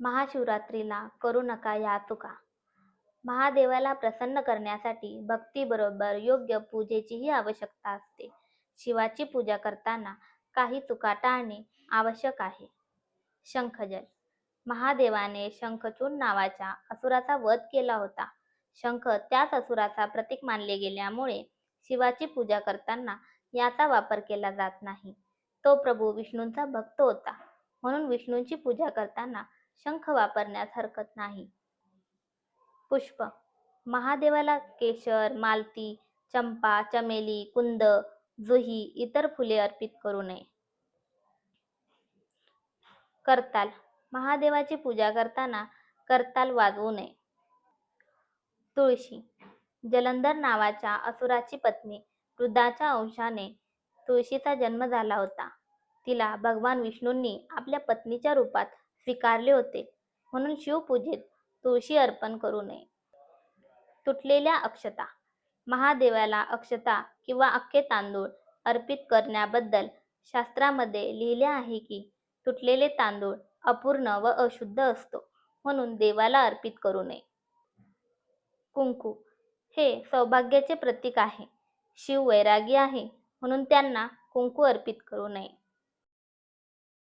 महाशिवरात्रीला करू नका या चुका. महादेवाला प्रसन्न करण्यासाठी भक्तीबरोबर योग्य पूजेचीही आवश्यकता असते. शिवाची पूजा करताना काही चुका टाळणे आवश्यक आहे. शंखजल. महादेवाने शंखचूड नावाच्या असुराचा वध केला होता. शंख त्याच असुराचा प्रतीक मानले गेल्यामुळे शिवाची पूजा करताना याचा वापर केला जात नाही. तो प्रभू विष्णूंचा भक्त होता. म्हणून विष्णूंची पूजा करताना शंख वापरण्यास हरकत नाही. पुष्प. महादेवाला केशर मालती चंपा चमेली कुंद जुही इतर फुले अर्पित करू नये. करताल. महादेवाची पूजा करताना करताल वाजवू नये. तुळशी. जलंधर नावाच्या असुराची पत्नी वृद्धाच्या अंशाने तुळशीचा जन्म झाला होता. तिला भगवान विष्णूंनी आपल्या पत्नीच्या रूपात स्वीकारले होते. म्हणून शिवपूजेत तुळशी अर्पण करू नये. तुटलेल्या अक्षता महादेवाला अक्षता किंवा अख्खे तांदूळ अर्पित करण्याबद्दल शास्त्रामध्ये लिहिले आहे की तुटलेले तांदूळ अपूर्ण व अशुद्ध असतो म्हणून देवाला अर्पित करू नये. कुंकू हे सौभाग्याचे प्रतीक आहे. शिव वैरागी आहे म्हणून त्यांना कुंकू अर्पित करू नये.